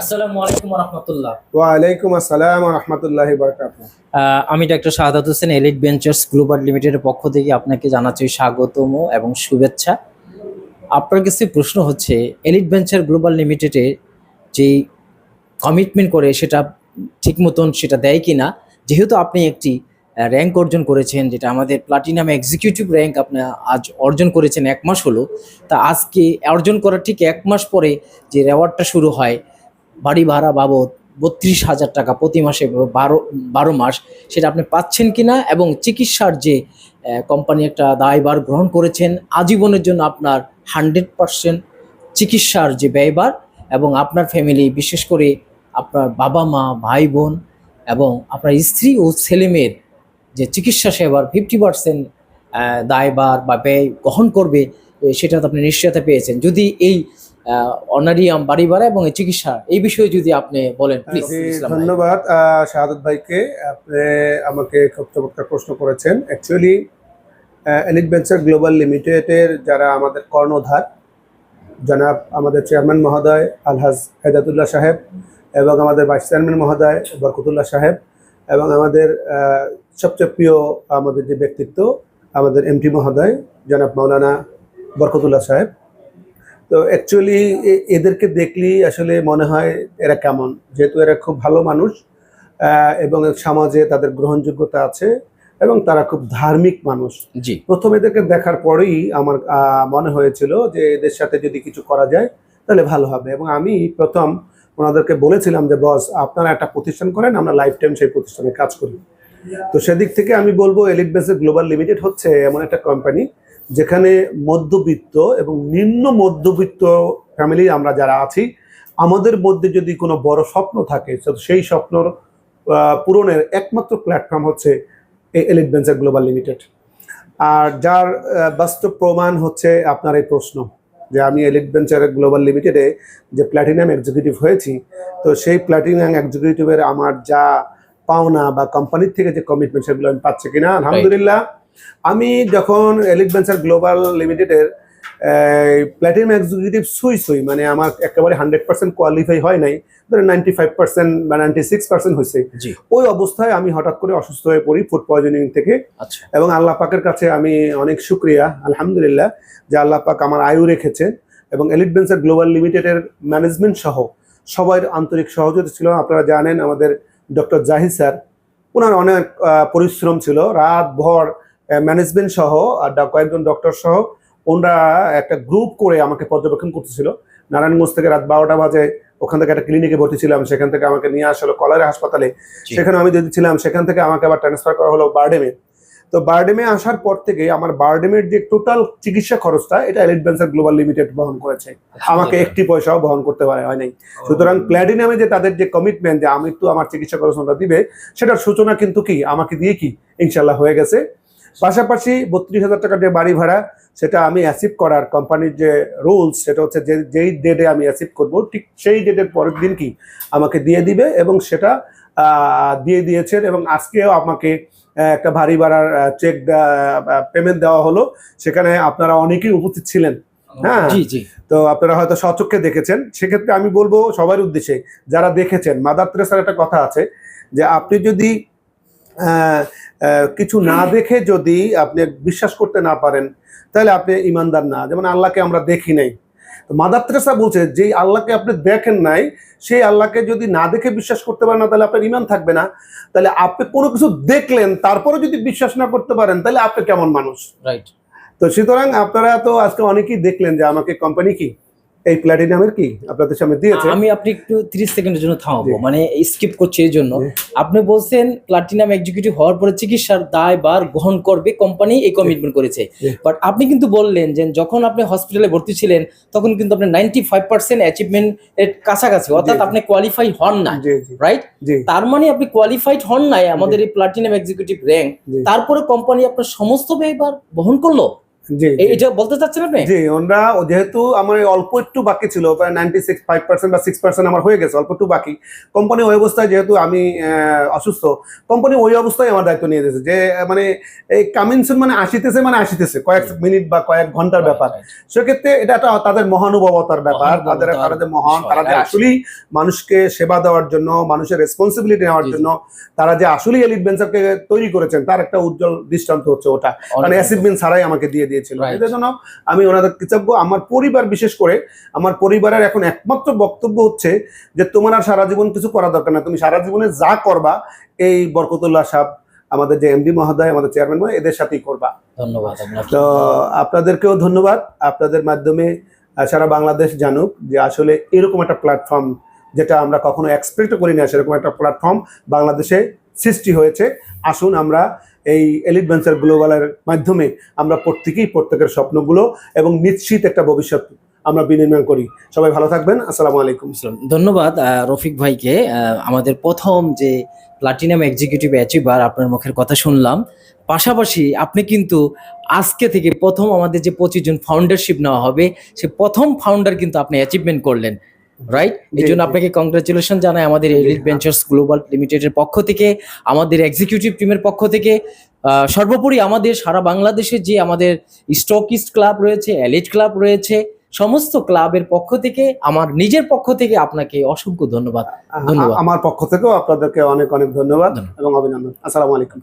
আসসালামু আলাইকুম রহমতুল্লাহ ওয়ালাইকুম আসসালাম রহমতুল্লাহ বরকাত আমি doctor Shahadat Hossain Elite Ventures Global লিমিটেডের পক্ষ থেকে আপনাকে জানাচ্ছি স্বাগতম এবং শুভেচ্ছা। আপনার কাছে প্রশ্ন হচ্ছে এলিট ভেঞ্চার গ্লোবাল লিমিটেডে যে কমিটমেন্ট করে সেটা ঠিক মতন সেটা দেয় কি না যেহেতু আপনি একটি র্যাঙ্ক অর্জন করেছেন যেটা আমাদের প্লাটিনাম এক্সিকিউটিভ র্যাঙ্ক আপনি আজ অর্জন করেছেন এক মাস হলো তা আজকে অর্জন করার ঠিক এক মাস পরে যে রেওয়ার্ডটা শুরু হয় বাড়ি ভাড়া বাবদ বত্রিশ হাজার টাকা প্রতি মাসে বারো বারো মাস, সেটা আপনি পাচ্ছেন কি না এবং চিকিৎসার যে কোম্পানি একটা দায়ভার গ্রহণ করেছেন, আজীবনের জন্য আপনার হান্ড্রেড পারসেন্ট চিকিৎসার যে ব্যয়ভার এবং আপনার ফ্যামিলি বিশেষ করে আপনার বাবা মা, ভাই বোন এবং আপনার স্ত্রী ও ছেলেমেয়ের যে চিকিৎসা সেবার ফিফটি পার্সেন্ট দায়ভার বা ব্যয় গ্রহণ করবে সেটা তো আপনি নিশ্চয়তা পেয়েছেন। যদি এই অনারিয়াম বাড়ি ভাড়া এবং চিকিৎসা এই বিষয়ে যদি আপনি বলেন প্লিজ ধন্যবাদ। শাহাদত ভাইকে আপনি আমাকে খুব চমৎকার প্রশ্ন করেছেন। অ্যাকচুয়ালি এলিট ভেঞ্চার গ্লোবাল লিমিটেডের যারা আমাদের কর্ণধার জনাব আমাদের চেয়ারম্যান মহোদয় আলহাজ হেদাতুল্লাহ সাহেব এবং আমাদের ভাইস চেয়ারম্যান মহোদয় বরকতুল্লাহ সাহেব এবং আমাদের সবচেয়ে প্রিয় আমাদের যে ব্যক্তিত্ব আমাদের এমটি মহোদয় জনাব মৌলানা বরকতুল্লাহ সাহেব। তো অ্যাকচুয়ালি এদেরকে দেখলেই আসলে মনে হয় এরা কেমন। যেহেতু এরা খুব ভালো মানুষ এবং সমাজে তাদের গ্রহণযোগ্যতা আছে এবং তারা খুব ধার্মিক মানুষ। জি। প্রথম এদেরকে দেখার পরেই আমার মনে হয়েছিল যে এদের সাথে যদি কিছু করা যায় তাহলে ভালো হবে। এবং আমি প্রথম ওনাদেরকে বলেছিলাম যে বস আপনারা একটা প্রতিষ্ঠান করেন আমরা লাইফ টাইম সেই প্রতিষ্ঠানে কাজ করি। তো সেদিক থেকে আমি বলব এলিট গ্লোবাল লিমিটেড হচ্ছে এমন একটা কোম্পানি যেখানে মধ্যবিত্ত এবং নিম্ন মধ্যবিত্ত ফ্যামিলি আমরা যারা আছি আমাদের মধ্যে যদি কোনো বড় স্বপ্ন থাকে তো সেই স্বপ্নর পূরণের একমাত্র প্ল্যাটফর্ম হচ্ছে এই এলিট ভেঞ্চার গ্লোবাল লিমিটেড আর যার বাস্তব প্রমাণ হচ্ছে আপনার এই প্রশ্ন যে আমি এলিট ভেঞ্চার গ্লোবাল লিমিটেডে যে প্ল্যাটিনাম এক্সিকিউটিভ হয়েছি তো সেই প্ল্যাটিনাম এক্সিকিউটিভের আমার যা পাওনা বা কোম্পানির থেকে যে কমিটমেন্ট সেগুলো আমি পাচ্ছি কিনা আলহামদুলিল্লাহ আমি যখন এলিট ভেঞ্চার গ্লোবাল লিমিটেডের প্ল্যাটিনাম এক্সিকিউটিভ সুই সুই মানে আমার একেবারে হান্ড্রেড পার্সেন্ট কোয়ালিফাই হয় নাই ধরেন নাইনটি ফাইভ পার্সেন্ট বা নাইনটি সিক্স পার্সেন্ট হয়েছে ওই অবস্থায় আমি হঠাৎ করে অসুস্থ হয়ে পড়ি ফুড পয়জনিং থেকে। আচ্ছা। এবং আল্লাহ পাকের কাছে আমি অনেক শুক্রিয়া আলহামদুলিল্লাহ যে আল্লাহ পাক আমার আয়ু রেখেছে। এবং এলিট ভেঞ্চার গ্লোবাল লিমিটেডের ম্যানেজমেন্ট সহ সবার আন্তরিক সহযোগিতা ছিল। আপনারা জানেন আমাদের ডক্টর জাহিদ স্যার ওনার অনেক পরিশ্রম ছিল। রাত ভর ম্যানেজমেন্ট সহ আর কয়েকজন ডক্টর সহ ওনারা একটা গ্রুপ করে আমাকে পর্যবেক্ষণ করতেছিল। নারায়ণগঞ্জ থেকে রাত বারোটা বাজে ওখান থেকে একটা ক্লিনিকে ভর্তি ছিলাম সেখান থেকে আমাকে নিয়ে আসলো কলারে হাসপাতালে। সেখানে আমি ছিলাম সেখান থেকে আমাকে আবার ট্রান্সফার করা হলো বারডেমে। তো বারডেমে আসার পর থেকে আমার বারডেমের যে টোটাল চিকিৎসা খরচটা এটা এলিট ভেঞ্চার গ্লোবাল লিমিটেড বহন করেছে। আমাকে একটি পয়সাও বহন করতে পারে হয় নাই। সুতরাং প্ল্যাটিনামে যে তাদের যে কমিটমেন্ট যে আমি তো আমার চিকিৎসা খরচ দিবে সেটার সূচনা কিন্তু কি? আমাকে দিয়ে কি? ইনশাল্লাহ হয়ে গেছে। পাশাপাশি বত্রিশ হাজার টাকার যে বাড়ি ভাড়া সেটা আমি অ্যাচিভ করার কোম্পানির যে রুলস সেটা হচ্ছে যে যেই ডেটে আমি অ্যাচিভ করব ঠিক সেই ডেটের পরের দিন কি আমাকে দিয়ে দিবে এবং সেটা দিয়ে দিয়েছেন এবং আজকেও আমাকে একটা ভারী ভাড়ার চেক পেমেন্ট দেওয়া হলো। সেখানে আপনারা অনেকেই উপস্থিত ছিলেন হ্যাঁ। জি জি। তো আপনারা হয়তো সচক্ষে দেখেছেন। সেক্ষেত্রে আমি বলব সবার উদ্দেশ্যে যারা দেখেছেন মাদার তেরেসার একটা কথা আছে যে আপনি যদি কিছু না দেখে যদি আপনি বিশ্বাস করতে না পারেন তাহলে আপনি ইমানদার না। যেমন আল্লাহকে আমরা দেখি নাই। তো মাদার তেরেসা বলছে যে আল্লাহকে আপনি দেখেন নাই সেই আল্লাহকে যদি না দেখে বিশ্বাস করতে পারেন না তাহলে আপনার ইমান থাকবে না। তাহলে আপনি কোনো কিছু দেখলেন তারপরে যদি বিশ্বাস না করতে পারেন তাহলে আপনি কেমন মানুষ? রাইট তো সুতরাং আপনারা তো আজকে অনেকেই দেখলেন যে আমাকে কোম্পানি কি? এই প্ল্যাটিনামের কি? আপনাদের সামনে দিয়েছে। আমি আপনি একটু 30 সেকেন্ডের জন্য থামাবো মানে স্কিপ করছি এই জন্য। আপনি বলছেন প্লাটিনাম এক্সিকিউটিভ হওয়ার পরে চিকিৎসার দায় বার গ্রহণ করবে কোম্পানি এই কমিটমেন্ট করেছে। বাট আপনি কিন্তু বললেন যে যখন আপনি হসপিটালে ভর্তি ছিলেন তখন কিন্তু আপনি নাইনটি ফাইভ পার্সেন্ট অ্যাচিভমেন্ট এর কাছাকাছি অর্থাৎ আপনি কোয়ালিফাই হন না রাইট তার মানে আপনি কোয়ালিফাইড হন নাই আমাদের এই প্লাটিনাম এক্সিকিউটিভ র্যাঙ্ক তারপরে কোম্পানি আপনার সমস্ত ব্যয়বার বহন করল? এটা বলতে চাচ্ছেন আপনি? জি ওনারা যেহেতু আমার অল্প একটু বাকি ছিল প্রায় নাইনটি সিক্স ফাইভ পার্সেন্ট বা সিক্স পার্সেন্ট আমার হয়ে গেছে অল্প একটু বাকি। কোম্পানি ওই অবস্থায় যেহেতু আমি অসুস্থ কোম্পানি ওই অবস্থায় আমার দায়িত্ব নিয়ে দিয়েছে যে মানে এই কামিনসুন মানে আসিতেছে মানে আসিতেছে কয়েক মিনিট বা কয়েক ঘণ্টার ব্যাপার। সেক্ষেত্রে এটা একটা তাদের মহানুভবতার ব্যাপার তাদের মহান তারা যে. আসলেই মানুষকে সেবা দেওয়ার জন্য মানুষের রেসপন্সিবিলিটি নেওয়ার। জন্য তারা যে আসলেই এলিট বেঞ্চারকে তৈরি করেছেন তার একটা উজ্জ্বল দৃষ্টান্ত হচ্ছে ওটা। মানে অ্যাসিডমেন্ট ছাড়াই আমাকে দিয়ে দিয়েছিল। এদের জন্য আমি ওনাদের কৃতজ্ঞ। আমার পরিবার বিশেষ করে আমার পরিবারের এখন একমাত্র বক্তব্য হচ্ছে যে তোমার আর সারা জীবন কিছু করা দরকার না তুমি সারা জীবনে যা করবা এই বরকতুল্লাহ সাহেব আমাদের যে এমডি মহোদয় আমাদের চেয়ারম্যান মহোদয় এদের সাথেই করবা। ধন্যবাদ তো আপনাদেরকেও ধন্যবাদ। আপনাদের মাধ্যমে সারা বাংলাদেশ জানুক যে আসলে এরকম একটা প্ল্যাটফর্ম যেটা আমরা কখনো এক্সপেক্ট করি না সেরকম একটা প্ল্যাটফর্ম বাংলাদেশে সৃষ্টি হয়েছে। আসুন আমরা এই এলিট ভেঞ্চার গ্লোবালের মাধ্যমে আমরা প্রত্যেকেই প্রত্যেকের স্বপ্নগুলো এবং নিশ্চিত একটা ভবিষ্যৎ আমরা বিনিময় করি। সবাই ভালো থাকবেন। আসসালামু আলাইকুম। ধন্যবাদ রফিক ভাইকে। আমাদের প্রথম যে প্লাটিনাম এক্সিকিউটিভ অ্যাচিভার আপনার মুখের কথা শুনলাম। পাশাপাশি আপনি কিন্তু আজকে থেকে প্রথম আমাদের যে পঁচিশ জন ফাউন্ডারশিপ নেওয়া হবে, সে প্রথম ফাউন্ডার কিন্তু আপনি অ্যাচিভমেন্ট করলেন। রাইট এই জন্য আপনাকে কংগ্রেচুলেশন জানাই আমাদের এলিট ভেঞ্চার্স গ্লোবাল লিমিটেডের পক্ষ থেকে আমাদের এক্সিকিউটিভ টিমের পক্ষ থেকে। সর্বোপরি আমাদের সারা বাংলাদেশে যে আমাদের স্টকিস্ট ক্লাব রয়েছে এলিট ক্লাব রয়েছে সমস্ত ক্লাবের পক্ষ থেকে আমার নিজের পক্ষ থেকে আপনাকে অসংখ্য ধন্যবাদ। ধন্যবাদ। আমার পক্ষ থেকেও আপনাদেরকে অনেক অনেক ধন্যবাদ ধন্যবাদ। এবং অভিনন্দন। আসসালামু আলাইকুম।